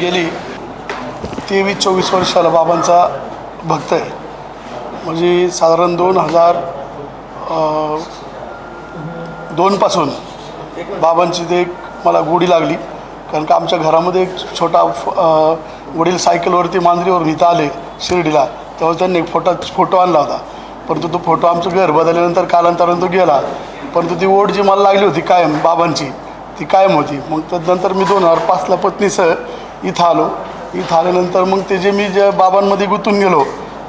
गेली तेवीस चोवीस वर्षाला बाबांचा भक्त आहे. म्हणजे साधारण दोन हजार दोनपासून बाबांची ते एक मला गोडी लागली. कारण का आमच्या घरामध्ये एक छोटा फ- वडील सायकलवरती मांजरीवरून इथं आले शिर्डीला तेव्हा त्यांनी एक फोटो फोटो आणला होता. परंतु तो फोटो आमचं घर बदलल्यानंतर कालांतरानं तो गेला. परंतु ती ओढ जी मला लागली होती कायम बाबांची ती कायम होती. मग त्यानंतर मी दोन हजार पाचला पत्नीसह इथं आलो. इथं आल्यानंतर मग ते जे मी जे बाबांमध्ये गुंतून गेलो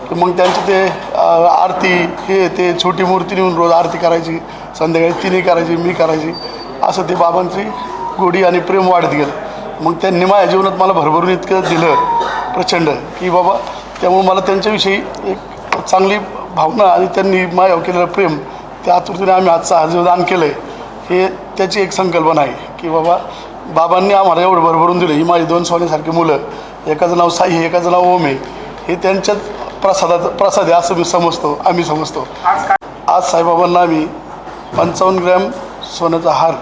की मग त्यांचे ते आरती हे ते छोटी मूर्ती नेऊन रोज आरती करायची संध्याकाळी तिने करायची मी करायची असं ते बाबांची गोडी आणि प्रेम वाढत गेलं. मग त्यांनी माझ्या जीवनात मला भरभरून इतकं दिलं प्रचंड की बाबा त्यामुळे मला त्यांच्याविषयी एक चांगली भावना आणि त्यांनी माझ्यावर केलेलं प्रेम त्या आतुरतेने आम्ही आजचं हा दान केलं आहे हे त्याची एक संकल्पना आहे की बाबा बाबांनी आम्हाला एवढं भरभरून दिलं. ही माझी दोन सोन्यासारखी मुलं एकाचं नाव साई एकाचं नाव ओमे हे त्यांच्याच प्रसादात प्रसाद आहे असं मी समजतो आम्ही समजतो. आज साईबाबांना आम्ही पंचावन्न ग्रॅम सोन्याचा हार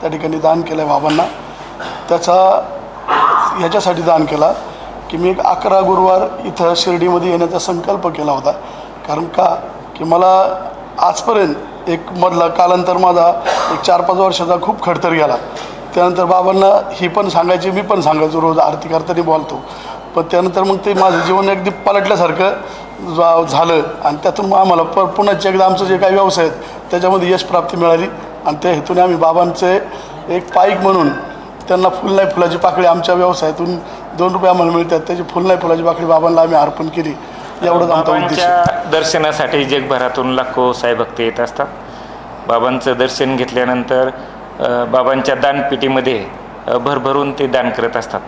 त्या ठिकाणी दान केला आहे बाबांना. त्याचा ह्याच्यासाठी दान केला की मी एक अकरा गुरुवार इथं शिर्डीमध्ये येण्याचा संकल्प केला होता. कारण का? की मला आजपर्यंत एक मधला कालांतर माझा एक चार पाच वर्षाचा खूप खडतर गेला. त्यानंतर बाबांना ही पण सांगायची मी पण सांगायचो रोज आरती करताना बोलतो. पण त्यानंतर मग ते माझं जीवन अगदी पलटल्यासारखं जा- झालं. आणि त्यातून मग आम्हाला प पुन्हा एकदा आमचं जे काही व्यवसाय आहेत त्याच्यामध्ये यशप्राप्ती मिळाली. आणि त्या हेतूने आम्ही बाबांचे एक पाईक म्हणून त्यांना फुल नाही फुलाची पाकळी आमच्या व्यवसायातून दोन रुपये आम्हाला मिळतात. त्याची फुल नाही फुलाची पाकळी बाबांना आम्ही अर्पण केली. एवढंच आमचा उद्देश. दर्शनासाठी जगभरातून लाखो साईभक्त येत असतात. बाबांचं दर्शन घेतल्यानंतर बाबांच्या दानपेटीमध्ये भरभरून ते दान करत असतात.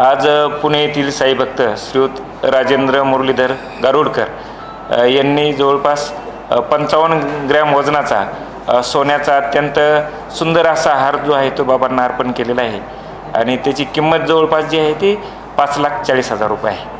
आज पुणे येथील साईभक्त श्रीयुत राजेंद्र मुरलीधर गारुडकर यांनी जवळपास पंचावन्न ग्रॅम वजनाचा सोन्याचा अत्यंत सुंदर असा हार जो आहे तो बाबांना अर्पण केलेला आहे. आणि त्याची किंमत जवळपास जी आहे ती पाच लाख चाळीस हजार रुपये आहे.